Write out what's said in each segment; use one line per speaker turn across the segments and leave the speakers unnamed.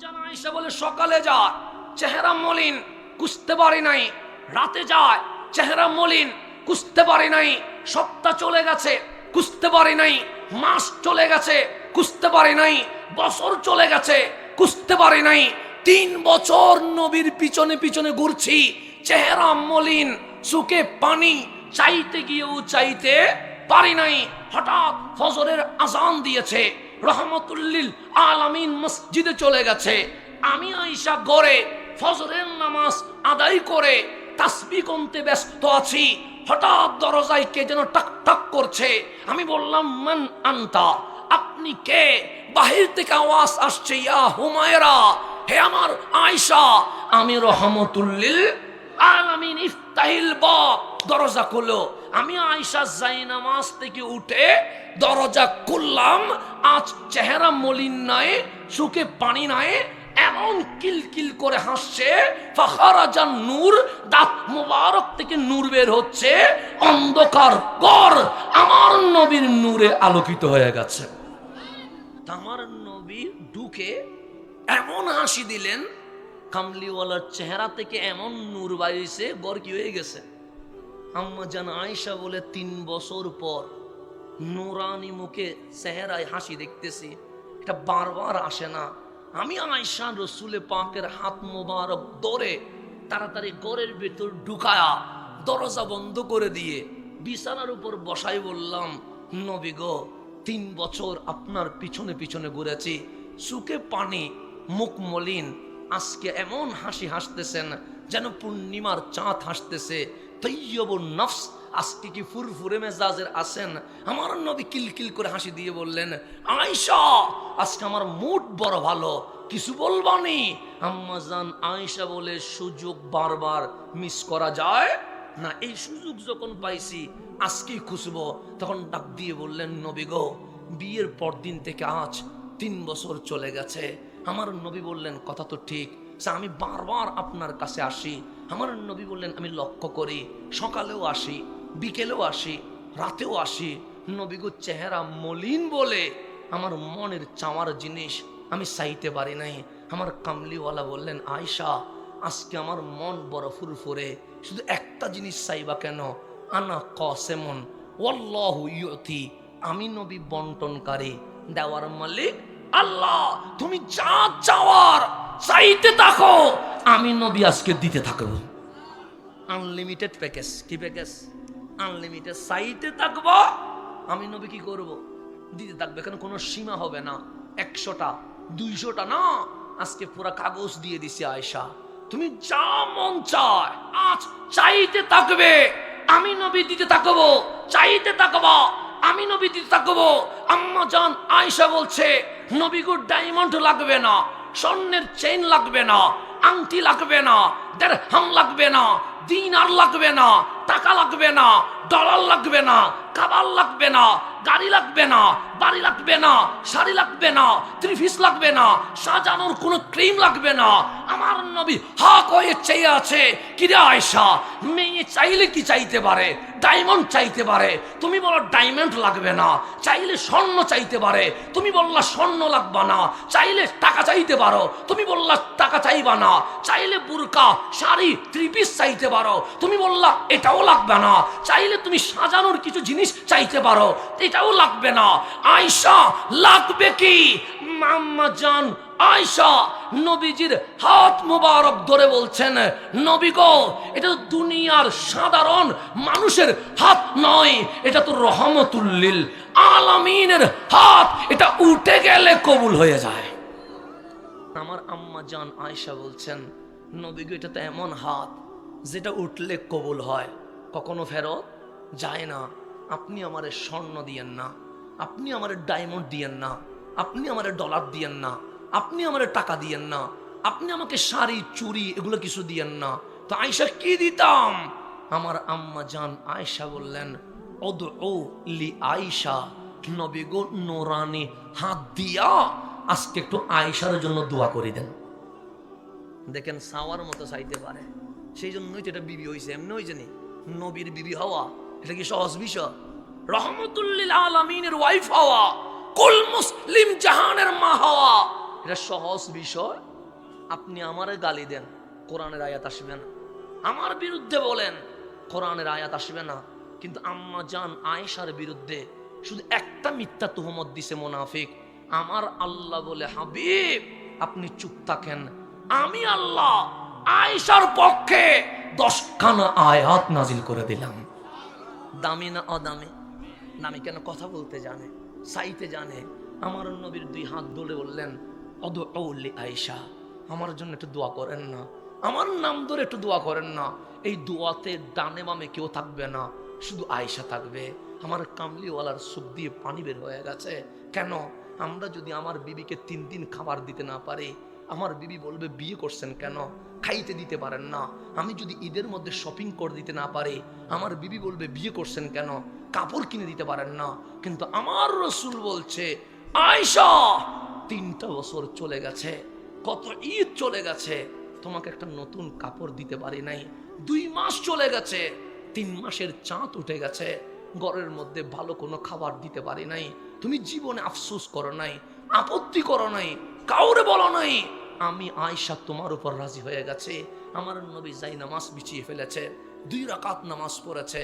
জানা আয়েশা বলে, সকালে যায়, চেহারা মলিন কুসতে পারি নাই। রাতে যায়, চেহারা মলিন কুসতে পারি নাই। সপ্তাহ চলে গেছে কুসতে পারি নাই। মাস চলে গেছে কুসতে পারি নাই। বছর চলে গেছে কুসতে পারি নাই। তিন বছর নবীর পিছনে পিছনে ঘুরছি, চেহারা মলিন চুকে পানি, চাইতে গিয়েও চাইতে পারি নাই। হঠাৎ ফজরের আজান দিয়েছে। রহমতুল্লিল আলামিন মসজিদে চলে গেছে। আমি আইসা গড়ে ফজরের নামাজ আদায় করে তাসবি কমতে ব্যস্ত আছি। হঠাৎ দরজায় কে যেন টাক টাক করছে। আমি বললাম, মান আন্তা? আপনি কে? বাহির থেকে আওয়াজ আসছে, ইয়া হুমায়রা! হে আমার আয়সা আমি রহমতুল্লিল আলামিন ইফতাহিল বাব দরজা খুলো। আমি আয়সা যাই নামাজ থেকে উঠে দরজা খুললাম, আজ চেহারা মলিন নাই চোখে পানি নাই, এমন কিলকিল করে হাসছে, ফাখারাজান নূর, দাঁত মুবারক থেকে নূর বের হচ্ছে, অন্ধকার কর আমার নবীর নূরে আলোকিত হয়ে গেছে। আমার নবী ঢুকে এমন হাসি দিলেন, কামলিওয়ালার চেহারা থেকে এমন নূর বাইছে গড় কি হয়ে গেছে? আম্মা জান আয়সা বলে, তিন বছর পর নোরানি মুখে চেহারায় হাসি দেখতেছি। এটা বারবার আসে না। আমি আয়সা রসুলে পাকের হাত মোবারক ধরে তাড়াতাড়ি গড়ের ভেতর ঢুকায়া দরজা বন্ধ করে দিয়ে বিছানার উপর বসাই বললাম, নবী গো, তিন বছর আপনার পিছনে পিছনে ঘুরেছি। সুখে পানি, মুখ মলিন। আজকে এমন হাসি হাসতেছেন যেন পূর্ণিমার চাঁদ হাসতেছে। তৈয়বুর নফস, আজকে কি ফুরফুরে মেজাজের আছেন? আমার নবী কিলকিল করে হাসি দিয়ে বললেন আয়সা আজকে আমার মুড বড় ভালো, কিছু বলবানি আম্মা জান আয়সা বলে, সুযোগ বারবার মিস করা যায়? না, এই সুযোগ যখন পাইছি, আজকেই খুশবো তখন ডাক দিয়ে বললেন, নবী গো, বিয়ের পর দিন থেকে আজ তিন বছর চলে গেছে। আমার নবী বললেন, কথা তো ঠিক আমি বারবার আপনার কাছে আসি। আমার নবী বললেন, আমি লক্ষ্য করি, সকালেও আসি, বিকেলেও আসি, রাতেও আসি। নবীগো চেহারা মলিন বলে আমার মনের চাওয়ার জিনিস আমি চাইতে পারি নাই। আমার কামলিওয়ালা বললেন আয়সা আজকে আমার মন বড় ফুরফুরে। শুধু একটা জিনিস চাইবা কেন? আনা ওয়াল্লাহু ইয়তি আমি নবী বন্টনকারী, দেওয়ার মালিক আল্লাহ। তুমি যা চাওয়ার চাইতে থাকো, আমি নবী আজকে দিতে থাকব। আনলিমিটেড প্যাকেজ কি প্যাকেজ আনলিমিটেড চাইতে থাকব, আমি নবী কি করব? দিতে থাকবে, এখানে কোনো সীমা হবে না। একশোটা, দুইশোটা না? আজকে পুরা কাগজ দিয়ে দিছি আয়সা তুমি যা মন চায়, আজ চাইতে থাকবে, আমি নবী দিতে থাকব চাইতে থাকব, আমি নবী দিতে থাকব। আম্মা জান আয়সা বলছে নবীগুর ডায়মন্ড লাগবে না। স্বর্ণের চেইন লাগবে না আংটি লাগবে না দেড় হাম লাগবে না দিন আর লাগবে না টাকা লাগবে না ডলার লাগবে না কাবার লাগবে না গাড়ি লাগবে না বাড়ি লাগবে না শাড়ি লাগবে না ত্রিফিস লাগবে না সাজানোর কোনো ক্রিম লাগবে না আমার নবী হা কয়ে চেয়ে আছে কিরে আয়সা মেয়ে চাইলে কি চাইতে পারে ডায়মন্ড চাইতে পারে তুমি বলো ডায়মন্ড লাগবে না চাইলে স্বর্ণ চাইতে পারে তুমি বললা স্বর্ণ লাগবে না চাইলে টাকা চাইতে পারো তুমি বললা টাকা চাইবা না চাইলে বুরকা শাড়ি ত্রিপিস চাইতে পারো। তুমি বললা, এটাও লাগবে না। চাইলে তুমি সাজানোর কিছু জিনিস চাইতে পারো। এটাও লাগবে না। আয়সা লাগবে কি? মাম্মা জান আয়সা নবীজির হাত মুবারক ধরে বলছেন, নবী গো, এটা তো দুনিয়ার সাধারণ মানুষের হাত নয়, এটা তো রহমতুল্লিল আলামিনের হাত। এটা উঠে গেলে কবুল হয়ে যায়। আমার আম্মা জান আয়সা বলছেন, নবী গো, এটা তো এমন হাত যেটা উঠলে কবুল হয়, কখনো ফেরত যায় না। আপনি আমারে স্বর্ণ দিয়েন না, আপনি আমারে ডায়মন্ড দিয়েন না, আপনি আমারে ডলার দিয়েন না, আপনি আমারে টাকা দিয়েন না, আপনি আমাকে শাড়ি চুরি এগুলো কিছু দিয়েন না। তো আয়সা কি দিতাম? আমার আম্মা জান আয়সা বললেন ও লি আয়সা নবী গো নোরানি, হাত দিয়া আজকে একটু আয়সার জন্য দোয়া করে দেন। দেখেন, সাওয়ার মতো চাইতে পারে। সেই জন্যই তো এটা বিবি হয়েছে এমনি হয়েছে নি? নবীর বিবি হওয়া, এটা কি সহজ বিষয়? রহমতুল্লিল আলমিনের ওয়াইফ হওয়া, কুল মুসলিম জাহানের মা হওয়া, এটা সহজ বিষয়? আপনি আমারে গালি দেন, কোরআনের আয়াত আসবে না। আমার বিরুদ্ধে বলেন, কোরআনের আয়াত আসবে না। কিন্তু আম্মা জান আয়েশার বিরুদ্ধে শুধু একটা মিথ্যা তুহমত দিছে মোনাফিক। আমার আল্লাহ বলে, হাবিব, আপনি চুপ থাকেন। আমি আল্লাহ আয়েশার পক্ষে দশখানা আয়াত নাজিল করে দিলাম। দামি না অদামি? নামি কেন কথা বলতে জানে সাইতে জানে? আমার নবীর দুই হাত ধরে বললেন অদ ঔলি আয়েশা, আমার জন্য একটু দোয়া করেন না। আমার নাম ধরে একটু দোয়া করেন না। এই দোয়াতে ডানে বামে কেউ থাকবে না, শুধু আয়েশা থাকবে। আমার কামলিওয়ালার সুখ দিয়ে পানি বের হয়ে গেছে। কেন? আমরা যদি আমার বিবিকে তিন দিন খাবার দিতে না পারি আমার বিবি বলবে, বিয়ে করছেন কেন? খাইতে দিতে পারেন না। আমি যদি ঈদের মধ্যে শপিং করে দিতে না পারি, আমার বিবি বলবে, বিয়ে করছেন কেন? কাপড় কিনে দিতে পারেন না। কিন্তু আমার রসুল বলছে আয়সা তিনটা বছর চলে গেছে, কত ঈদ চলে গেছে, তোমাকে একটা নতুন কাপড় দিতে পারি নাই। দুই মাস চলে গেছে, তিন মাসের চাঁদ উঠে গেছে, ঘরের মধ্যে ভালো কোনো খাবার দিতে পারি নাই। তুমি জীবনে আফসোস করো নাই, আপত্তি করো নাই কাউরে বলো নাই। আমি আয়সা তোমার উপর রাজি হয়ে গেছে। আমার নবী যাই নামাজ বিছিয়ে ফেলেছে, দুই রাকাত নামাজ পড়েছে।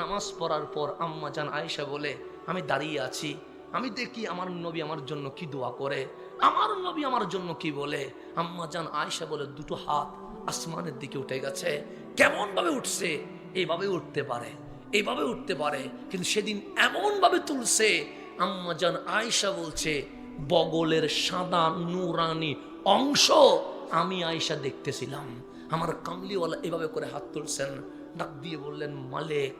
নামাজ পড়ার পর আম্মা জান আয়েশা বলে, আমি দাঁড়িয়ে আছি। আমি দেখি আমার নবী আমার জন্য কি দোয়া করে। আমার নবী আমার জন্য কি বলে? আম্মা জান আয়েশা বলে, দুটো হাত আসমানের দিকে উঠে গেছে। কেমন ভাবে উঠছে? এইভাবে উঠতে পারে এইভাবে উঠতে পারে, কিন্তু সেদিন এমন ভাবে তুলছে। আম্মা জান আয়েশা বলছে বগলের সাদা নুরানি অংশ আমি আয়েশা দেখতেছিলাম। আমার কামলিওয়ালা এভাবে করে হাত তুলছেন, ডাক দিয়ে বললেন, মালিক,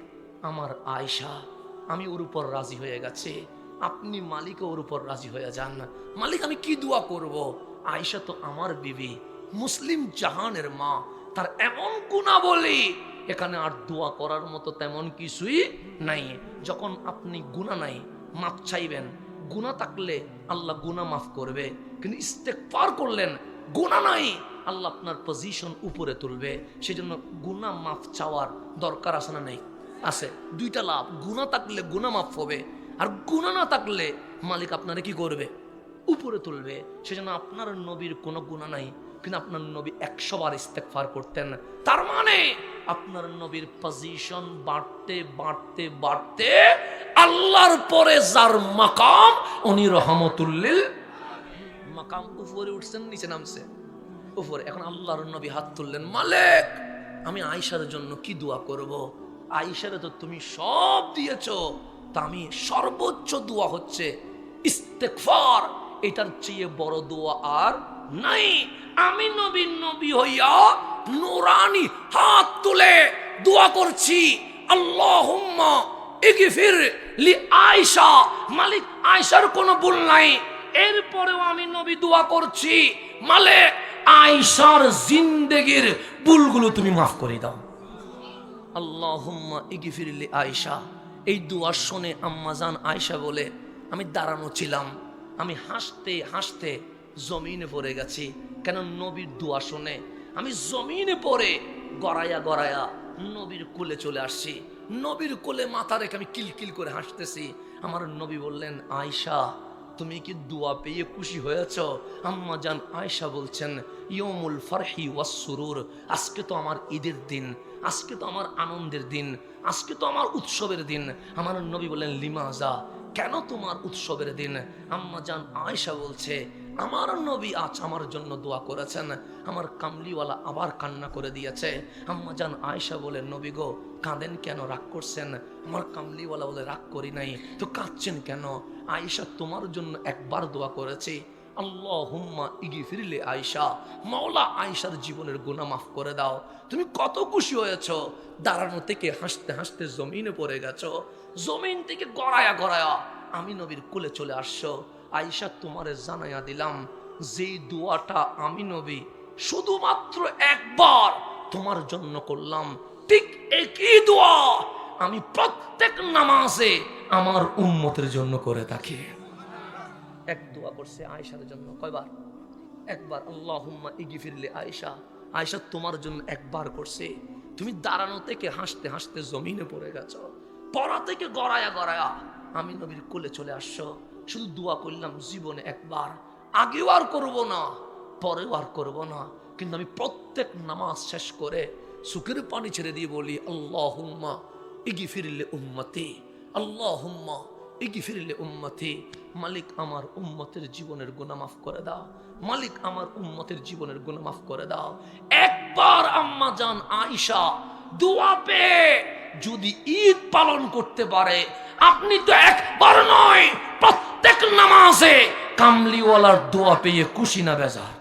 আমার আয়েশা, আমি ওর উপর রাজি হয়ে গেছি। আপনি মালিক ওর উপর রাজি হয়ে যান। মালিক, আমি কি দোয়া করব? আয়েশা তো আমার বিবি, মুসলিম জাহানের মা। তার এমন গুণা বলি এখানে আর দোয়া করার মতো তেমন কিছুই নাই। যখন আপনি গুণা নাই, মাপ চাইবেন গুণা থাকলে আল্লাহ গুণা মাফ করবে, কিন্তু ইস্তেকফার করলেন গুণা নাই, আল্লাহ আপনার পজিশন উপরে তুলবে। সেজন্য গুণা মাফ চাওয়ার দরকার আছে না নেই? আছে। দুইটা লাভ গুণা থাকলে গুণা মাফ হবে, আর গুণা না থাকলে মালিক আপনারা কি করবে? উপরে তুলবে। সেজন্য আপনার নবীর কোনো গুণা নাই। কিন্তু আপনার নবী একশো বার ইস্তেকফার করতেন, তার মানে আপনার নবীর পজিশন বাড়তে বাড়তে বাড়তে আল্লাহর পরে যার মাকাম, উনি রহমতুল্লিল মাকাম। উপরে উঠছেন, নিচে নামছে। উপরে, এখন আল্লাহর নবী হাত তুললেন, মালিক, আমি আয়েশার জন্য কি দোয়া করব? আয়েশারে তো তুমি সব দিয়েছ, তা আমি সর্বোচ্চ দোয়া হচ্ছে ইস্তেকফার এটার চেয়ে বড় দোয়া আর নাই, আমি নবী নবী হইয়া নুরানি হাত তুলে দোয়া করছি, আল্লাহুম্মা ইগফির লি আয়েশা। মালিক আয়েশার কোনো ভুল নাই, এরপরেও আমি নবী দোয়া করছি, মালে আয়েশার জিন্দেগির ভুলগুলো তুমি মাফ করে দাও। আল্লাহুম্মা ইগফির লি আয়েশা। এই দোয়া শুনে আম্মাজান আয়েশা বলে, আমি দাঁড়ানো ছিলাম, আমি হাসতে হাসতে জমিনে পড়ে গেছি। কেন নবীর দোয়া শুনে? আমি জমিনে পড়ে গড়াইয়া গড়াইয়া নবীর কোলে চলে আসছি। নবীর কোলে মাথা রেখে আমি কিলকিল করে হাসতেছি। আমার নবী বললেন, আয়শা, তুমি কি দোয়া পেয়ে খুশি হয়েছ? আম্মা জান আয়শা বলছেন ইয়মুল ফারহি ওয়াসুরুর আজকে তো আমার ঈদের দিন, আজকে তো আমার আনন্দের দিন, আজকে তো আমার উৎসবের দিন। আমার নবী বললেন, লিমাজা, কেন তোমার উৎসবের দিন? আম্মা জান আয়সা বলছে আমার নবী আজ আমার জন্য দোয়া করেছেন। আমার কামলিওয়ালা আবার কান্না করে দিয়েছে। আম্মা জান আয়সা বলে, নবী গো, কাঁদেন কেন? রাগ করছেন? আমার কামলিওয়ালা বলে, রাগ করি নাই। তো কাঁদছেন কেন? আয়েশা, তোমার জন্য একবার দোয়া করেছি। আল্লাহ হুম্মা ইগি ফিরলে আয়সা মাওলা আয়সার জীবনের গুণা মাফ করে দাও। তুমি কত খুশি হয়েছ? দাঁড়ানো থেকে হাসতে হাসতে জমিনে পড়ে গেছো। জমিন থেকে গড়ায়া গড়ায়া আমি নবীর কোলে চলে আসছো। আয়সা তোমারে জানাইয়া দিলাম যেই দোয়াটা আমি নবী শুধুমাত্র একবার তোমার জন্য করলাম, ঠিক একই দোয়া আমি প্রত্যেক নামাজে আমার উম্মতের জন্য করে থাকি। এক দোয়া করছে আয়েশার জন্য, কয়বার? একবার, আল্লাহুম্মা ইগফিরলি আয়েশা। আয়েশা তোমার জন্য একবার করছে। তুমি দাঁড়ানো থেকে হাসতে হাসতে জমিনে পড়ে গেছো। পড়া থেকে গড়ায়া গড়ায়া আমি নবীর কোলে চলে আসছো। শুধু দোয়া করলাম জীবনে একবার। আগেও আর করব না, পরেও আর করব না। কিন্তু আমি প্রত্যেক নামাজ শেষ করে সুখের পানি ছেড়ে দিয়ে বলি আল্লাহ হুম্মা ইগি ফিরলে উম্মতি আল্লাহ হুম্মা ইগি ফিরলে উম্মতি, মালিক আমার উম্মতের জীবনের গুনাহ মাফ করে দাও, মালিক আমার উম্মতের জীবনের গুনাহ মাফ করে দাও। একবার আম্মা জান আয়েশা দোয়া পেয়ে যদি ঈদ পালন করতে পারে, আপনি তো একবার নয় প্রত্যেক নামাজে কামলিওয়ালার দোয়া পেয়ে খুশি না বেজার।